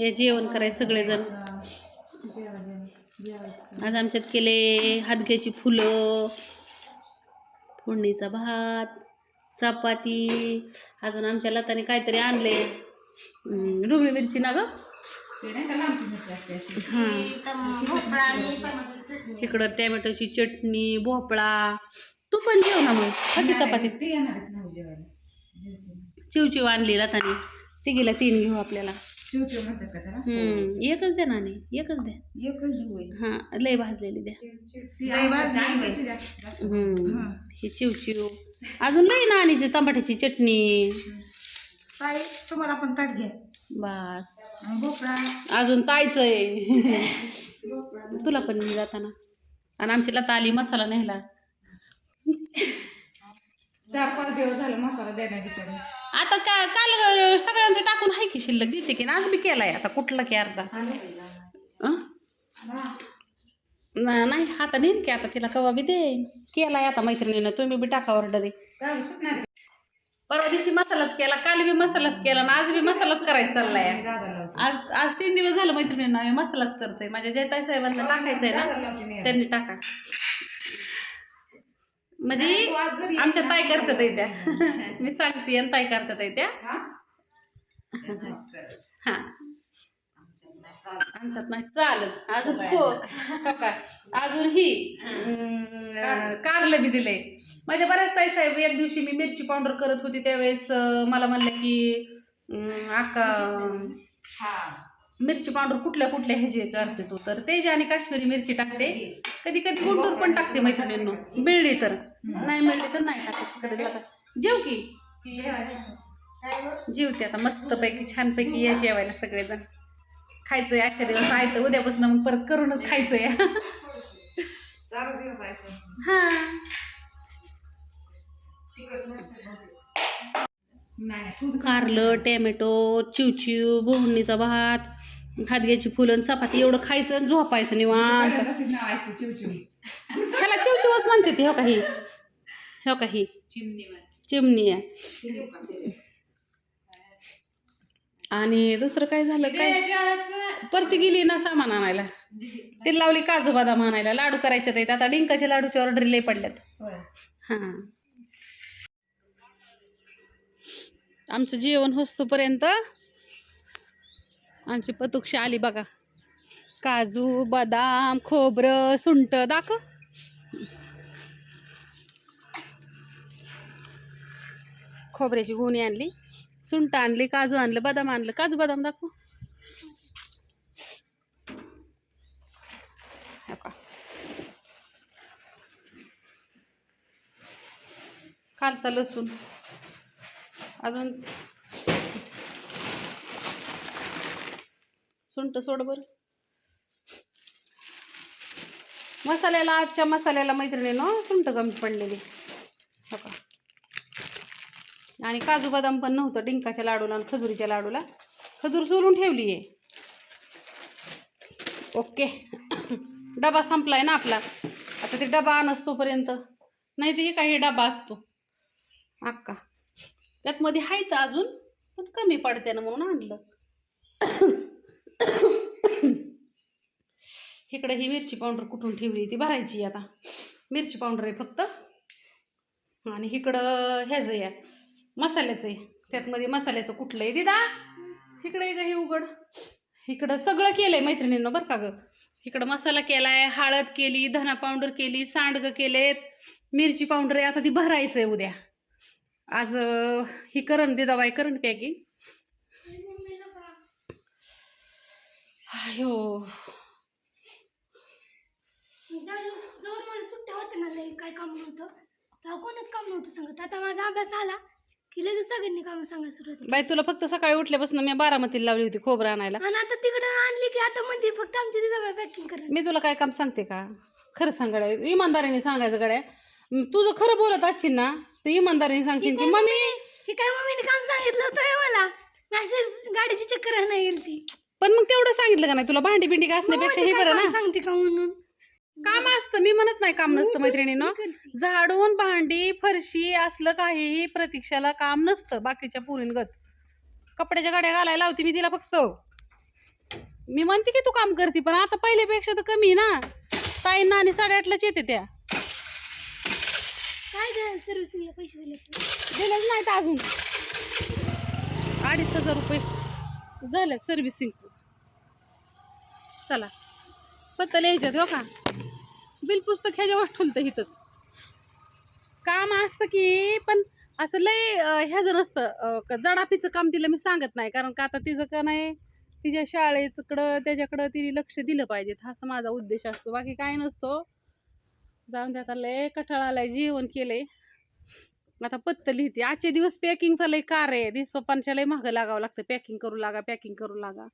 हे जेवण करायचं सगळेजण. आज आमच्यात केले हादग्याची फुलं फोडणीचा भात चपाती. अजून आमच्या लताने काहीतरी आणले. ढोबळी मिरची ना ग? हां. इकडं टॅमॅटोची चटणी भोपळा. तू पण जेव ना मग. खाती चपाती. चिवचिव आणली लताने. तिघीला तीन घेऊ आपल्याला. हम्म एकच द्या नानी एकच द्या. हां लय भाजलेली द्या. हम्म ही. चिवचिव अजून लय नानीची टमाट्याची चटणी. ताई तुम्हाला पण ताट घ्या. बस. आणि भोपळा. अजून तायचं आहे. तुला पण मी जाताना. आणि आमची लता आली मसाला न्यायला. चार पाच दिवस झाले मसाला बिचारे. आता का काल सगळ्यांचं टाकून आहे की शिल्लक? देते की आज बी केलाय आता कुठला की अर्धा? ना- नाही आता नेईन की आता तिला कवा बी देईन. केलाय आता मैत्रिणीनं तुम्ही बी टाका ऑर्डर परवा दिवशी मसालाच केला काल बी मसालाच केला आणि आज बी मसालाच करायचा चाललाय. आज आज तीन दिवस झालं मैत्रिणींना आम्ही मसालाच करतोय. माझ्या जयताई साहेबांना टाकायचंय ना? त्यांनी टाका. म्हणजे आमच्या ताई करतात त्या मी सांगते आणि ताई करतात त्या हा? आमच्यात नाही चालत. अजून अजून ही कारलं. बी दिलंय. माझ्या बऱ्याच ताई साहेब एक दिवशी मी मिरची पावडर करत होती त्यावेळेस मला म्हणलं की अक्का मिरची पावडर कुठल्या कुठल्या ह्याचे करते तू? तर तेज आणि काश्मीरी मिरची टाकते कधी कधी गुंटूर पण टाकते मैत्रिणींनो. मिळली तर. नाही मिळली तर नाही टाकत कधी आता जेव की. जेवते आता मस्तपैकी छानपैकी या जेवायला सगळेजण. खायचंय आजच्या दिवस आहे तर उद्यापासून मग परत करूनच खायचंय. चार दिवस आहे हा. कारलं टॅमॅटो चिवचिव बोहणीचा भात हादग्याची फुलं आणि चपाती एवढं खायचं आणि झोपायचं निवांत. ह्याला चिवचिवच म्हणते ती हो काही हो काही चिमणी आहे. आणि दुसरं काय झालं? काय? परती गेली ना सामान आणायला. ते लावली काजू बदाम आणायला. लाडू करायचे आहेत आता डिंकाच्या लाडूची ऑर्डर लय पडल्यात. हां. आमचं जेवण होस्तोपर्यंत आमची पतुक्षी आली बघा. काजू बदाम खोबरं सुंट. दाखव. खोबऱ्याची गुणी आणली सुंट आणली काजू आणलं बदाम आणलं. काजू बदाम दाखव. हो कालचा लसूण. अजून सुंट सोड बरं. मसाल्याला आजच्या मसाल्याला मैत्रिणीनं सुंट कमी पडलेली. आणि काजू बदाम पण नव्हतं डिंकाच्या लाडूला आणि खजुरीच्या लाडूला. खजूर सोलून ठेवली आहे ओके. डबा संपलाय ना आपला. आता ते डबा आणस तोपर्यंत नाही हे काही डबा असतो. अक्का. त्यात मध्ये आहे तर अजून पण कमी पडते ना म्हणून आणलं. इकडे ही मिरची पावडर कुठून ठेवली ती भरायची आता. मिरची पावडर आहे फक्त. आणि इकडं ह्याचं या मसाल्याचं आहे. त्यातमध्ये मसाल्याचं कुठलं आहे दिदा? इकडे आहे का हे उघड. इकडं सगळं केलं आहे मैत्रिणींना बरं का गं. इकडं मसाला केला आहे हळद केली धना पावडर केली सांडगं केलेत मिरची पावडर आहे. आता ती भरायचं आहे उद्या. आज ही करण दे दवाई करण पॅकिंग अयो ज्या जोर मला सुट्ट्या होत्या ना काय काम नव्हतं. तेव्हा कोणच काम नव्हतं सांगत. आता माझा अभ्यास आला. की लगेच सगळ्यांनी कामं सांगायला सुरू होती बाई तुला फक्त सकाळी उठल्यापासून मी बारामतीला लावली होती खोबरं आणायला. आणि आता तिकडं आणली की आता मध्ये फक्त आमची तिथं पॅकिंग करा मी तुला काय काम सांगते का? खरं सांग गड्या इमानदारीने सांगायचं गड्या. म, तुझं खरं बोलत असशील ना तर इमानदारीने सांगशील की मम्मी हे काय मम्मीने काम सांगितलं होतं हे मला? मॅसेज गाडीची चक्कर नाही येईल ती. पण मग तेवढं सांगितलं का नाही? तुला भांडी बिंडी घासण्यापेक्षा हे बरं ना. सांगते का म्हणून? काम असतं. मी म्हणत नाही काम नसतं मैत्रिणीनं. झाडून भांडी फरशी असलं काहीही प्रतीक्षाला काम नसतं. बाकीच्या पुरींगत. कपड्याच्या गाड्या घालायला लावते मी तिला फक्त. मी म्हणते की तू काम करते पण आता पहिल्यापेक्षा तर कमी ना. ताईंना आणि साडेआठलाच येते त्या. काय द्याल सर्व्हिसिंगला पैसे दिले तू दिलंच नाहीत अजून. अडीच हजार रुपये झाले सर्व्हिसिंगचं चला. पत्ता लिहायच्यात हो का? बिल पुस्तक ह्याच्यावर ठुलतं हिथंच काम असतं की पण असं लय ह्याचं नसतं. जडापीचं काम तिला मी सांगत नाही. कारण का आता तिचं का नाही तिच्या शाळेचकडं त्याच्याकडं तिने लक्ष दिलं पाहिजे. असं माझा उद्देश असतो. बाकी काय नसतो. जाऊन दे आता लय कठाळ आलाय जेवण केलंय. आता पत्त लिहिते. आजचे दिवस पॅकिंगचा लय कार आहे. दिस पप्पांच्या लय मागं लागावं लागतं. पॅकिंग करू लागा पॅकिंग करू लागा.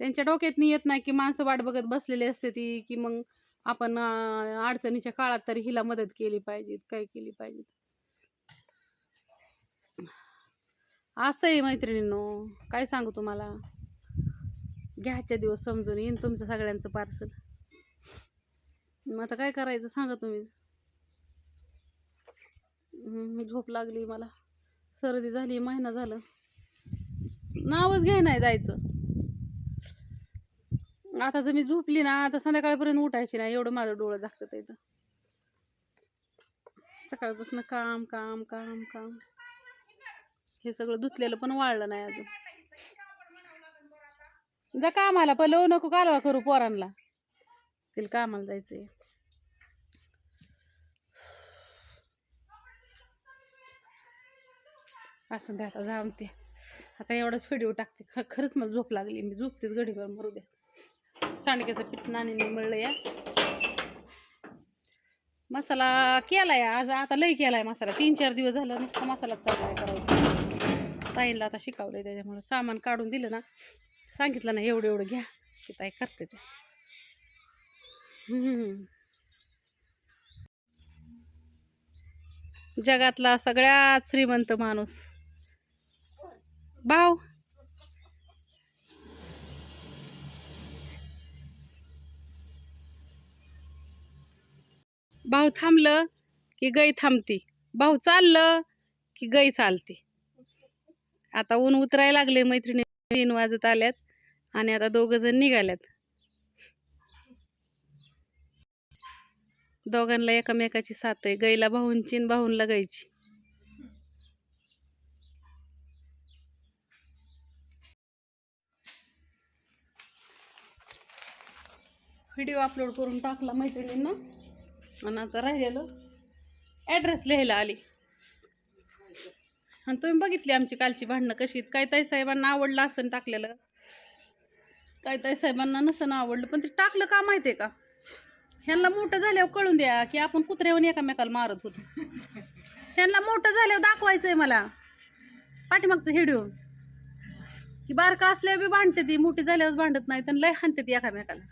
त्यांच्या डोक्यात येत नाही की माणसं वाट बघत बसलेली असते ती की मग आपण अडचणीच्या काळात तरी हिला मदत केली पाहिजे काय केली पाहिजे असं आहे मैत्रिणींनो काय सांगू तुम्हाला? घ्याच्या दिवस समजून येईन तुमचं सगळ्यांचं पार्सल. मग आता काय करायचं सांगा तुम्ही? झोप लागली मला. सर्दी झाली महिना झालं. नावच घ्याय नाही जायचं. आता जर मी झोपली ना आता संध्याकाळपर्यंत उठायची ना एवढं माझं डोळं झाकतं इथं सकाळपासून काम काम काम काम. हे सगळं धुतलेलं पण वाळलं नाही अजून. जा कामाला पलवू नको कालवा करू पोरांना. तिला कामाला जायचंय. असून द्या आता जाऊन ते आता एवढाच व्हिडिओ टाकते. खरंच मला झोप लागली. मी झोपतेच घडीवर मरू द्या. सांडग्याचं पीठ नाणीने मिळलं या. मसाला केलाय आज आता लई केलाय मसाला. तीन चार दिवस झालं नुसता मसाला चाललाय करायचा. ताईंला आता शिकवलंय त्याच्यामुळे सामान काढून दिलं ना. सांगितलं ना एवढं एवढं घ्या की ताई करते ते. जगातला सगळ्यात श्रीमंत माणूस. भाऊ भाऊ थांबलं की गाई थांबती. भाऊ चाललं की गाई चालती. आता ऊन उतरायला लागले मैत्रिणी तीन वाजत आल्यात आणि आता दोघं जण निघाल्यात. दोघांना एकामेकाची साथ आहे. गाईला भाऊंची आणि भाऊंला गायची व्हिडिओ अपलोड करून टाकला मैत्रिणींना. आणि आता राहिलेलं. ॲड्रेस लिहायला आली. आणि तुम्ही बघितली आमची कालची भांडणं कशी आहेत. काय ताई साहेबांना आवडलं असं टाकलेलं? काय ताई साहेबांना नसन आवडलं पण ते टाकलं का माहिती आहे का? ह्यांना मोठं झाल्यावर कळून द्या की आपण कुत्र्यावर एकामेकाला मारत होतो. ह्यांना मोठं झाल्यावर दाखवायचं आहे मला. पाठीमागचं हिडिओ. की बारका असल्यावर बी भांडते ती मोठी झाल्यावर भांडत नाही तर लय हाणते ती एकामेकाला.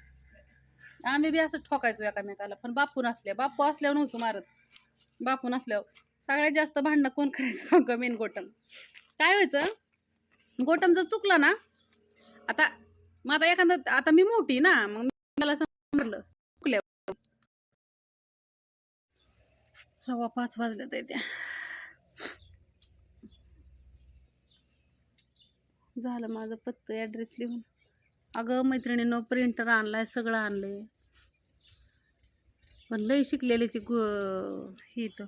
आम्ही बी असं ठोकायचो एकामेकाला पण बापू नसल्या बापू असल्यावर नव्हतो मारत. बापू नसल्यावर. सगळ्यात जास्त भांडणं कोण करायचं सांग मेन गोटम. काय व्हायचं? गोटम जर चुकलं ना आता मग आता एखादं आता मी मोठी ना मग मला समजलं. चुकल्या सव्वा पाच वाजल्या तर त्या. झालं माझं पत्त ॲड्रेस लिहून. अगं मैत्रिणीनं प्रिंटर आणलाय सगळं आणलंय. पण लई शिकलेलीची गु ही तर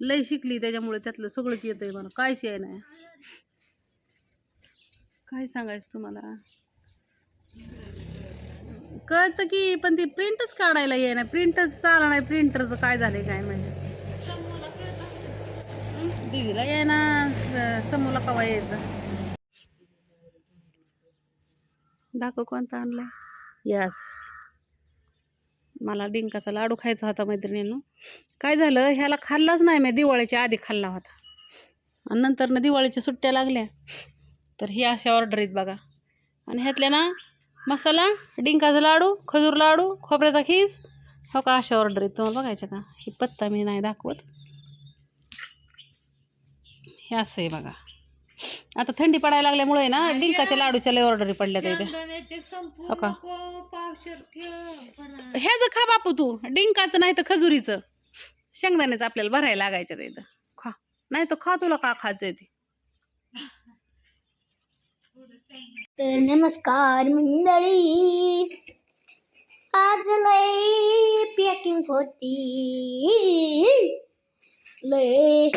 लई शिकली त्याच्यामुळे त्यातलं सगळंच येतंय मला कायच आहे नाही. काय सांगायचं तुम्हाला? कळतं की पण ती प्रिंटच काढायला ये ना प्रिंटच चालणार नाही. प्रिंटरचं काय झालंय काय माहिती. दिदीला ये ना कवा यायचं? दाखव कोणता आणलाय यस मला डिंकाचा लाडू खायचा होता मैत्रिणीनं. काय झालं ह्याला खाल्लाच नाही मी दिवाळीच्या आधी खाल्ला होता. आणि नंतर ना दिवाळीच्या सुट्ट्या लागल्या. तर ही अशा ऑर्डर आहेत बघा. आणि ह्यातल्या ना मसाला डिंकाचा लाडू खजूर लाडू खोबऱ्याचा खीस हो का अशा ऑर्डर आहेत. तुम्हाला बघायच्या का? ही पत्ता मी नाही दाखवत. हे असं आहे बघा. आता थंडी पडायला लागल्यामुळे ना डिंकाच्या लाडूच्या लय ऑर्डरी पडल्या इथे. हो का? ह्याचं खा बापू तू. डिंकाचं नाही तर खजुरीचं. शेंगदाण्याचं आपल्याला भरायला लागायचं इथं. खा. नाही तर खा तुला का खायचं ते. तर नमस्कार मंडळी. आज लय पॅकिंग होती. लय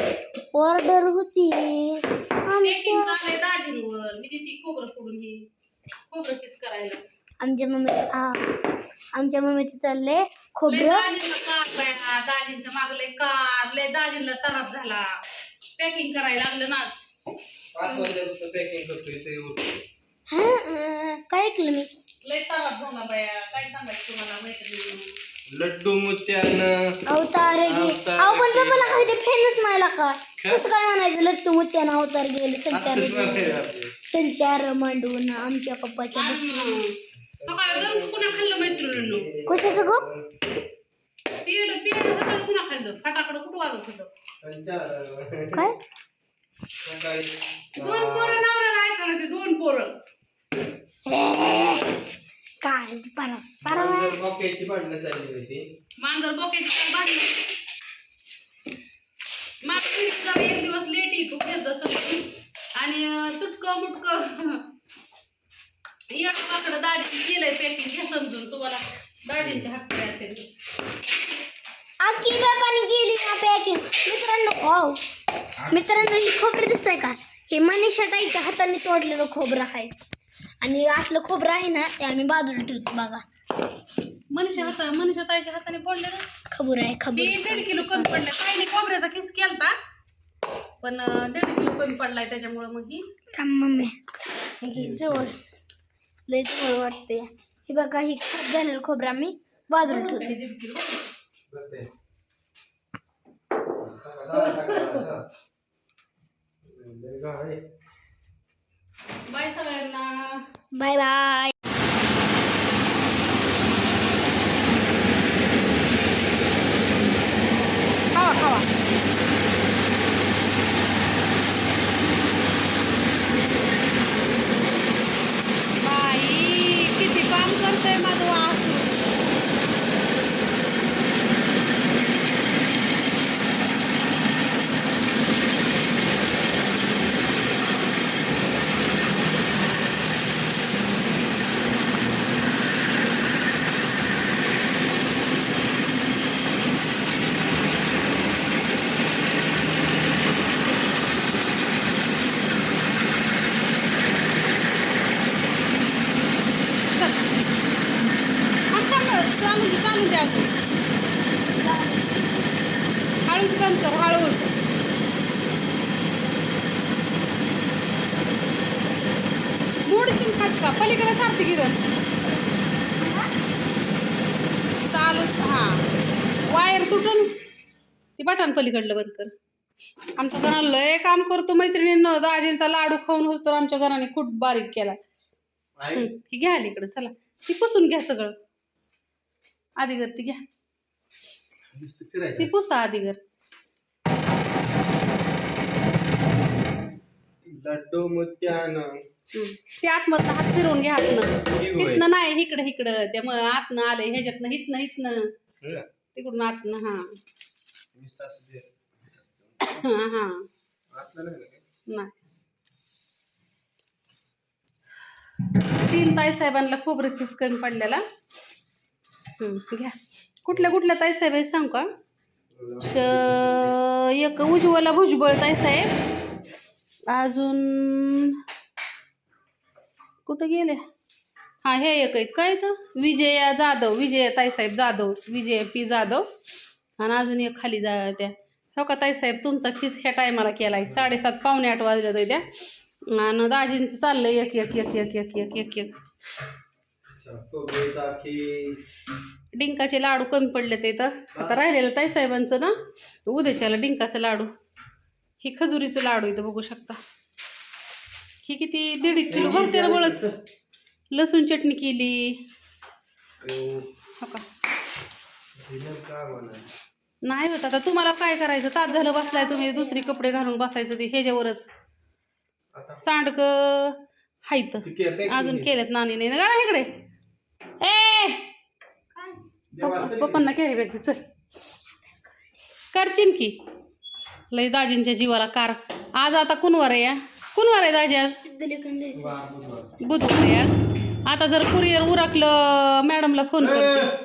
ऑर्डर होती. आमच्या मम्मी आमच्या मम्मीचे चालले खोबरं. दाजींच्या माग लय कार लय दाजींना त्रास झाला. पॅकिंग करायला लागलं ना पाच पॅकिंग करतोय काय ऐकलं मी? लय त्रास झाला बाया. काय सांगायचं तुम्हाला मैत्रिणी लड्डू मोत्यानं. अवतार गे अवतार अहो पण गेला. बाबाला काही ते फेमस नाही का? कसं काय म्हणायचं? लट्टू मुत्यानं अवतार गेले संचार असंच म्हणायचं आपलं. संचार मांडून आमच्या पप्पाच्या आणि सकाळी गरम खाल्लं मैत्रिणींनो? कशाचं गो? खाल्लं? फटाकडं कुठं वाजत होतं? संचार. काय? दोन पोरं नवऱ्याला ऐकायला ते दोन पोरं. भांडणं चालली होती. मांजर बोक्याची काय भांडण? एक दिवस लेट येतो घेत आणि तुटक मुटक. एक पाकडं दाजी केलंय पॅकिंग घ्या समजून तुम्हाला. दाजींच्या हातचे असेल आखी बापाने केली ना पॅकिंग मित्रांनो हो. मित्रांनो ही खोबरं दिसतंय का? हे मनीषा ताईच्या हाताने तोडलेलं खोबरं आहे. आणि असलं खोबरं आहे ना ते आम्ही बाजूला ठेवतो बघा. मनीषा हाता मनीषा ताईच्या हाताने फोडले ना खबर आहे ते खबर दीड किलो कमी पडलं ताईने खोबऱ्याचा किस केलता? पण अं, दीड किलो कमी पडलाय त्याच्यामुळं मग ही. थांब मम्मी. हे जवळ. लय जवळ वाटते हे बघा ही झालेलं खोबरं आम्ही बाजूला ठेवतो. दीड किलो. बाय सगळ्यांना 拜拜。वायर तुटून. ती बटन पलीकडलं बंद कर. आमच्या घराला लय काम करतो मैत्रिणींनो. दाजींचा लाडू खाऊन होतो तर आमच्या घराने खूप बारीक केला. ही घ्या अलीकडे चला. ती पुसून घ्या सगळं. आधीगर ती घ्या. ती पुसा मोत्यानं हं. ती आतमधनं हात फिरवून घ्या ही होय. तिथनं नाही इकडं इकडं. त्यामुळं आतनं आलंय ह्याच्यातनं हितनं हितनं. तिकडून आतनं हा. नुसतं असं ते. हा हा. आतलं नाही ना? काय? नाही. तीन ताई साहेबांना खोबरं खिस कमी पडलेला. हं, घ्या. कुठल्या कुठल्या ताई साहेब आहे सांग का? श- एक उज्ज्वला भुजबळ ताई साहेब. अजून कुठं गेले? हा हे एक आहेत. काय तर विजया जाधव विजया ताईसाहेब जाधव विजय पी जाधव. आणि अजून एक खाली जा त्या. हो का ताईसाहेब तुमचा खिस ह्या टायमाला केला आहे. साडेसात पावणे आठ वाजले होते त्या. आणि दाजींचं चाललंय एक एक एक एक एक एक एक एक. डिंकाचे लाडू कमी पडले ते तर. आता राहिलेलं ताईसाहेबांचं ना? उद्याच्याला डिंकाचं लाडू. ही खजुरीचं लाडू इथं बघू शकता. ही किती दीड किलो भरते ना बळच. लसूण चटणी केली. हो का? नाही होत आता. तुम्हाला काय करायचं? तास झालं बसलाय तुम्ही. दुसरी कपडे घालून बसायचं ते ह्याच्यावरच. सांडक हायत. अजून. केलेत नानी नाही? ना इकडे. ए! पप्पांना कॅरी बॅग चल. करशील की. लय दाजींच्या जीवाला कार. आज आता कुणवर आहे या? कोण वार आहे दाजी आज? बुधवार. आहे आज. आता जर कुरिअर उरकलं मॅडमला फोन करते.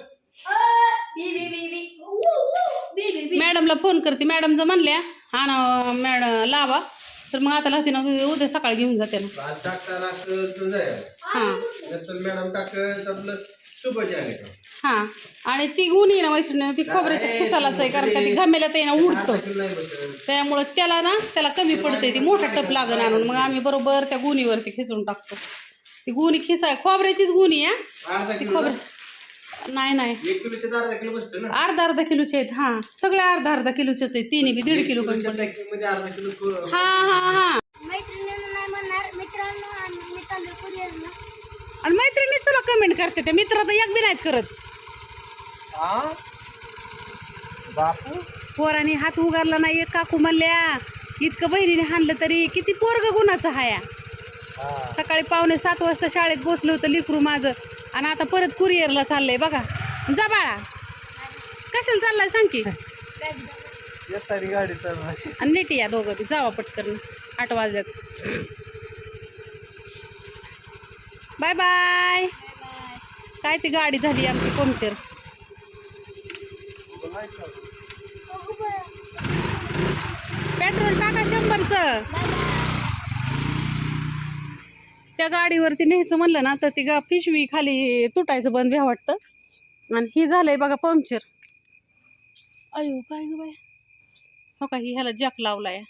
मॅडमला फोन करते. मॅडम जर म्हणल्या हा ना मॅडम लावा. तर मग आता लागते ना उद्या सकाळी घेऊन जाते ना. आज टाकताना असं तुझं आहे. हां. मॅडम टाकत आपलं शुभच आहे का? हां. आणि ती गुणी ना मैत्रिणी ती खोबऱ्याच्या खिसालाच आहे कारण का ती घामेला ते ना उडतं. त्यामुळं त्याला ना त्याला कमी पडते ती मोठा टप लागण आणून. मग आम्ही बरोबर त्या गुणीवरती खिचून टाकतो. ती गुणी खिसाय खोबऱ्याचीच गुणी आहे अर्धा ती? खोबऱ्या नाही नाही. अर्धा किलो बसतो ना? अर्धा अर्धा किलोचे आहेत हां. सगळे अर्धा अर्धा किलोचेच आहेत तिन्ही बी दीड किलो कमी किलोच्या पडते packing मध्ये अर्धा किलो को- हां हां हां. आणि मैत्रिणी तुला कमेंट करते त्या मित्र तर एक बी नाहीत करत. बापू? पोराने हात उगारला नाही एक काकू म्हणल्या इतकं बहिणीने हाणलं तरी किती पोरग गुणाचं हाया. सकाळी पावणे सात वाजता शाळेत बसलं होतं लिकरू माझं आणि आता परत कुरिअरला चाललंय बघा. जा बाळा. कशाला चाललाय सांग की. गाडी आणि नीट या दोघं बी जावा पटकन आठ वाजल्यात बाय बाय. काय ती गाडी झाली आमची पंक्चर. पेट्रोल टाका शंभरचं. त्या गाडीवरती न्यायचं म्हणलं ना तर ती गा पिशवी खाली तुटायचं बंद व्हा वाटतं. आणि ही झालंय बघा पंक्चर अयो काय ग बाय हो का ही ह्याला जॅक लावलाय.